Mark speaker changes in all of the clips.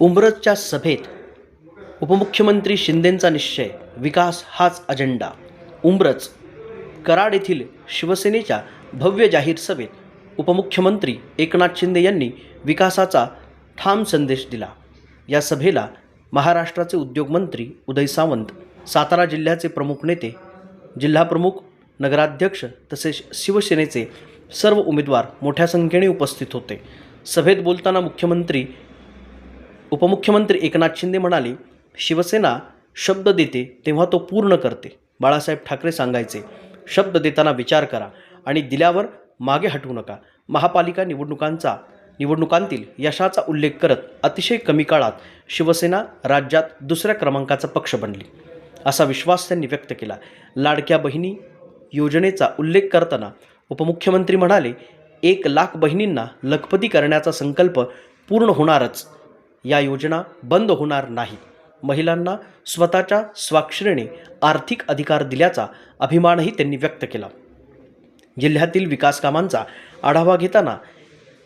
Speaker 1: उमरतच्या सभेत उपमुख्यमंत्री शिंदेंचा निश्चय विकास हाच अजेंडा. उमरच कराड येथील शिवसेनेच्या भव्य जाहीर सभेत उपमुख्यमंत्री एकनाथ शिंदे यांनी विकासाचा ठाम संदेश दिला. या सभेला महाराष्ट्राचे उद्योगमंत्री उदय सावंत सातारा जिल्ह्याचे प्रमुख नेते जिल्हाप्रमुख नगराध्यक्ष तसेच शिवसेनेचे सर्व उमेदवार मोठ्या संख्येने उपस्थित होते. सभेत बोलताना मुख्यमंत्री उपमुख्यमंत्री एकनाथ शिंदे म्हणाले शिवसेना शब्द देते तेव्हा तो पूर्ण करते. बाळासाहेब ठाकरे सांगायचे शब्द देताना विचार करा आणि दिल्यावर मागे हटवू नका. महापालिका निवडणुकांचा निवडणुकांतील यशाचा उल्लेख करत अतिशय कमी काळात शिवसेना राज्यात दुसऱ्या क्रमांकाचा पक्ष बनली. असा विश्वास त्यांनी व्यक्त केला. लाडक्या बहिणी योजनेचा उल्लेख करताना उपमुख्यमंत्री म्हणाले एक लाख बहिणींना लखपती करण्याचा संकल्प पूर्ण होणारच. या योजना बंद होणार नाही. महिलांना स्वतःच्या स्वाक्षरीने आर्थिक अधिकार दिल्याचा अभिमानही त्यांनी व्यक्त केला. जिल्ह्यातील विकास कामांचा आढावा घेताना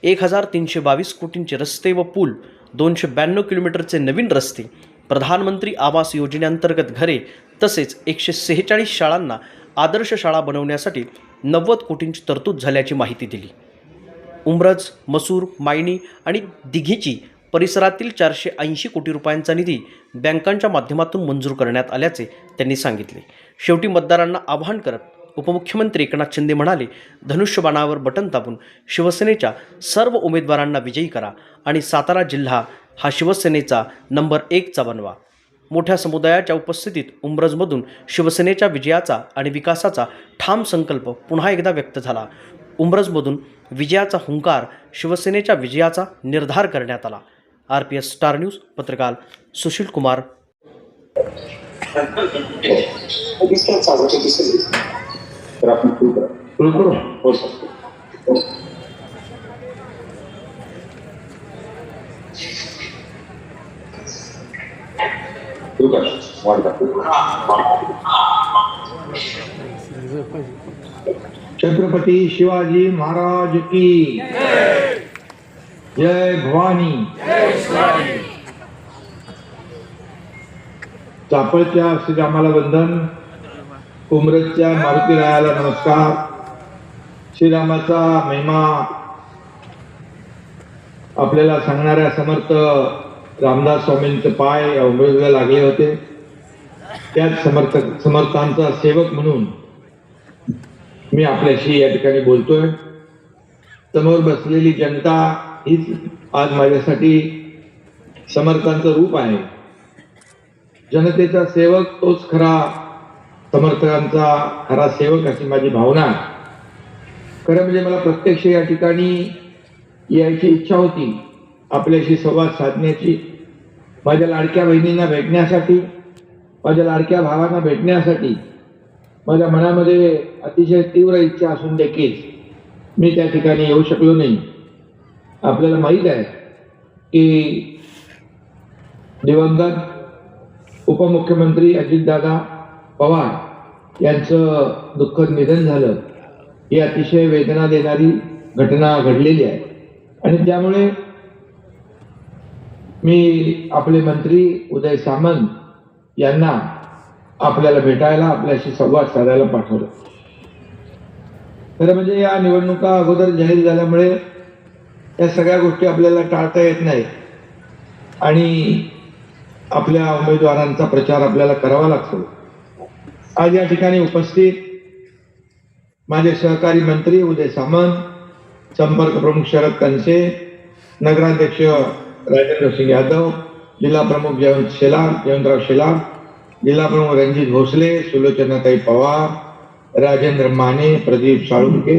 Speaker 1: एक हजार तीनशे बावीस कोटींचे रस्ते व पूल दोनशे ब्याण्णव किलोमीटरचे नवीन रस्ते प्रधानमंत्री आवास योजनेअंतर्गत घरे तसेच एकशे सेहेचाळीस शाळांना आदर्श शाळा बनवण्यासाठी नव्वद कोटींची तरतूद झाल्याची माहिती दिली. उमरज मसूर मायणी आणि दिघीची परिसरातील चारशे ऐंशी कोटी रुपयांचा निधी बँकांच्या माध्यमातून मंजूर करण्यात आल्याचे त्यांनी सांगितले. शेवटी मतदारांना आवाहन करत उपमुख्यमंत्री एकनाथ शिंदे म्हणाले धनुष्यबाणावर बटन दाबून शिवसेनेच्या सर्व उमेदवारांना विजयी करा आणि सातारा जिल्हा हा शिवसेनेचा नंबर एकचा बनवा. मोठ्या समुदायाच्या उपस्थितीत उमरजमधून शिवसेनेच्या विजयाचा आणि विकासाचा ठाम संकल्प पुन्हा एकदा व्यक्त झाला. उमरजमधून विजयाचा हुंकार शिवसेनेच्या विजयाचा निर्धार करण्यात आला. आरपीएस स्टार न्यूज़ पत्रकार सुशील कुमार।
Speaker 2: छत्रपति शिवाजी महाराज की जय भवानी. चापळच्या श्रीरामाला वंदन. कुमरजच्या मारुती रायाला नमस्कार. श्रीरामाचा महिमा आपल्याला सांगणाऱ्या समर्थ रामदास स्वामींचे पाय अवघडला लागले होते. त्याच समर्थ समर्थांचा सेवक म्हणून मी आपल्याशी या ठिकाणी बोलतोय. समोर बसलेली जनता हीच आज माझ्यासाठी समर्थांचं रूप आहे. जनतेचा सेवक तोच खरा समर्थकांचा खरा सेवक अशी माझी भावना आहे. खरं म्हणजे मला प्रत्यक्ष या ठिकाणी यायची इच्छा होती. आपल्याशी संवाद साधण्याची. माझ्या लाडक्या बहिणींना भेटण्यासाठी. माझ्या लाडक्या भावांना भेटण्यासाठी. माझ्या मनामध्ये अतिशय तीव्र इच्छा असून देखील मी त्या ठिकाणी येऊ शकलो नाही. आपल्याला माहीत आहे की दिवंगत उपमुख्यमंत्री अजितदादा पवार यांचं दुःखद निधन झालं. ही अतिशय वेदना देणारी घटना घडलेली आहे. आणि त्यामुळे मी आपले मंत्री उदय सामंत यांना आपल्याला भेटायला आपल्याशी संवाद साधायला पाठवलं. खरं म्हणजे या निवडणुका अगोदर जाहीर झाल्यामुळे या सगळ्या गोष्टी आपल्याला टाळता येत नाही आणि आपल्या उमेदवारांचा प्रचार आपल्याला करावा लागतो. आज या ठिकाणी उपस्थित माझे सहकारी मंत्री उदय सामंत संपर्क प्रमुख शरद कनसे नगराध्यक्ष राजेंद्र सिंग यादव जिल्हा प्रमुख जयवंत शेलार जयवंतराव शेलार जिल्हा प्रमुख रणजित भोसले सुलोचनाताई पवार राजेंद्र माने प्रदीप साळुंके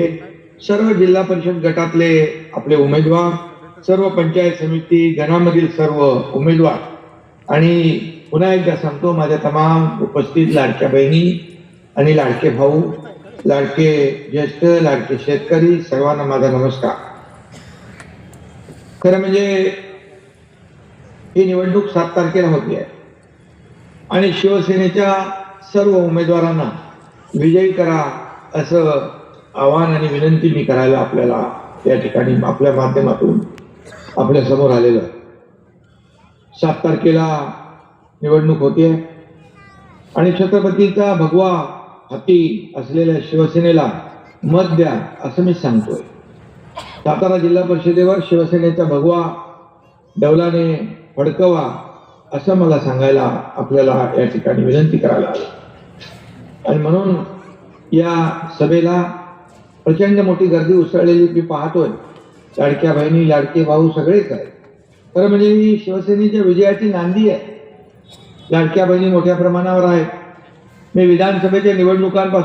Speaker 2: सर्व जिल्हा परिषद गटातले आपले उमेदवार सर्व पंचायत समिती गणामधील सर्व उमेदवार आणि पुन्हा एकदा सांगतो माझ्या तमाम उपस्थित लाडक्या बहिणी आणि लाडके भाऊ लाडके ज्येष्ठ लाडके शेतकरी सर्वांना माझा नमस्कार. खरं म्हणजे ही निवडणूक सात तारखेला होती आहे आणि शिवसेनेच्या सर्व उमेदवारांना विजयी करा असं आवाहन आणि विनंती मी करायला आपल्याला या ठिकाणी आपल्या माध्यमातून आपल्यासमोर आलेलं सात तारखेला निवडणूक होते आणि छत्रपतीचा भगवा हाती असलेल्या शिवसेनेला मत द्या असं मी सांगतोय. सातारा जिल्हा परिषदेवर शिवसेनेचा भगवा डौलाने फडकवा असं मला सांगायला आपल्याला या ठिकाणी विनंती करायला आली. आणि म्हणून या सभेला प्रचंड मोठी गर्दी उसळलेली मी पाहतोय. लाडक्या बहिणी लाडके भाऊ सगळेच आहेत. खरं म्हणजे ही शिवसेनेच्या विजयाची नांदी आहे. लाडक्या बहिणी मोठ्या प्रमाणावर आहेत. मी विधानसभेच्या निवडणुकांपासून